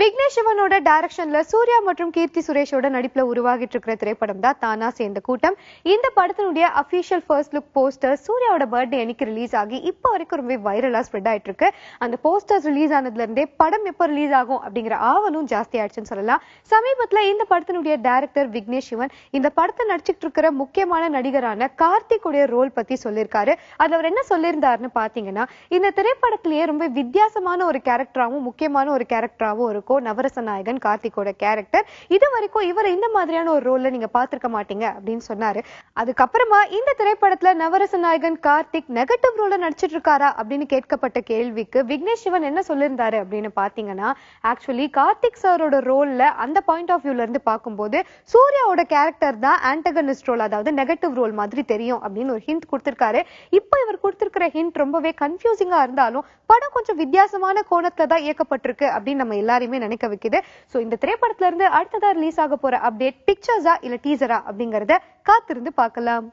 விக்னேஷ் சிவனோட டைரக்ஷன்ல சூர்யா மற்றும் கீர்த்தி சுரேஷோட நடிப்புல உருவாகிட்டு இருக்கிற திரைப்படம் தான் தானா சேர்ந்த கூட்டம். இந்த படத்தினுடைய அபிஷியல் ஃபர்ஸ்ட் லுக் போஸ்டர் சூர்யாவோட பர்த்டே அன்னைக்கு ரிலீஸ் ஆகி இப்போ வரைக்கும் ரொம்ப வைரலா ஸ்ப்ரெட் ஆயிட்டு இருக்கு அந்த போஸ்டர்ஸ் ரிலீஸ் ஆனதுல இருந்தே படம் எப்போ ரிலீஸ் ஆகும் அப்படிங்கிற ஆவலும் ஜாஸ்தி ஆயிடுச்சுன்னு சொல்லலாம். சமீபத்துல இந்த படத்தினுடைய டைரக்டர் விக்னேஷ் சிவன் இந்த படத்தை நடிச்சிட்டு இருக்கிற முக்கியமான நடிகரான கார்த்திக் உடைய ரோல் பத்தி சொல்லியிருக்காரு. அதுல அவர் என்ன சொல்லியிருந்தாருன்னு பாத்தீங்கன்னா இந்த திரைப்படத்திலேயே ரொம்ப வித்தியாசமான ஒரு கேரக்டராகவும் முக்கியமான ஒரு கேரக்டராகவும் இருக்கும். நவரச நாயகன் கார்த்திகோட கேரக்டர் இது வரைக்கும் இவர் இந்த மாதிரியான ஒரு ரோல்ல நீங்க பாத்திருக்க மாட்டீங்க அப்படின்னு சொன்னாரு. அதுக்கப்புறமா இந்த திரைப்படத்துல நவரச நாயகன் கார்த்திக் நெகட்டிவ் ரோல்ல நடிச்சிட்டு இருக்காரா அப்படின்னு கேட்கப்பட்ட கேள்விக்கு விக்னேஷ் சிவன் என்ன சொல்லியிருந்தாரு அப்படின்னு பாத்தீங்கன்னா ஆக்சுவலி கார்த்திக் சாரோட ரோல்ல அந்த பாயிண்ட் ஆஃப் வியூல இருந்து பார்க்கும்போது சூர்யாவோட கேரக்டர் தான் ஆன்டகனிஸ்ட் ரோல் அதாவது நெகட்டிவ் ரோல் மாதிரி தெரியும் அப்படின்னு ஒரு ஹிண்ட் கொடுத்திருக்காரு. இப்போ இவர் கொடுத்திருக்கிற ஹிண்ட் ரொம்பவே கன்ஃபியூசிங்கா இருந்தாலும் படம் கொஞ்சம் வித்தியாசமான கோணத்துல தான் இயக்கப்பட்டிருக்கு அப்படின்னு நம்ம எல்லாரையுமே நினைக்க வைக்குது. சோ இந்த திரைப்படத்துல இருந்து அடுத்ததா ரிலீஸ் ஆக போற அப்டேட் பிக்சர்ஸா இல்ல டீசரா அப்படிங்கறத காத்திருந்து பார்க்கலாம்.